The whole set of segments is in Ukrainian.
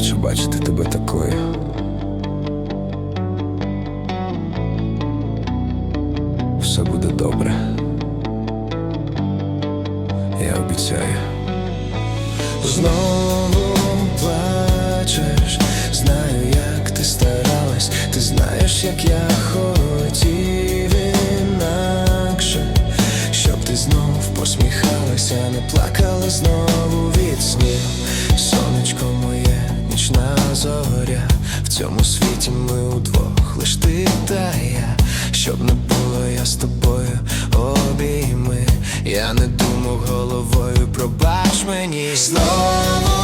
Боляче бачити тебе такою. Все буде добре. Я обіцяю. Знову плачеш, знаю, як ти старалась, ти знаєш, як я хотів інакше, щоб ти знов посміхалася, не плакала знову від снів. Зоря. В цьому світі ми удвох, лиш ти та я, щоб не було я з тобою обійми. Я не думав головою, пробач мені знову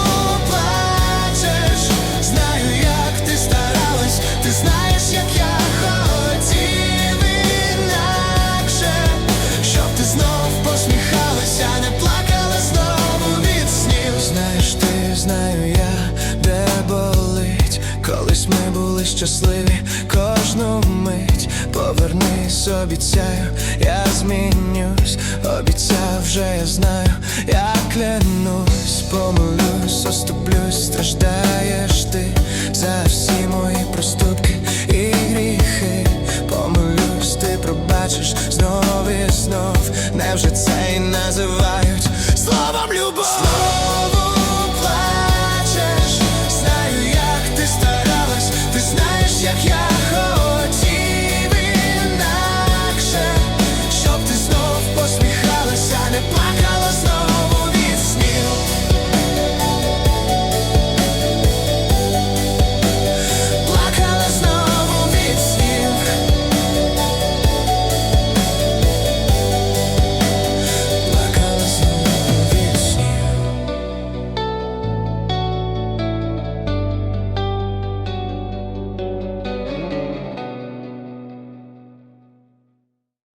щасливі. Кожну мить Повернись, обіцяю, я змінюсь, обіцяв вже я знаю, я клянусь, помилюсь, оступлюсь, страждаєш ти за всі мої проступки і гріхи, помилюсь, ти пробачиш знов і знов, невже це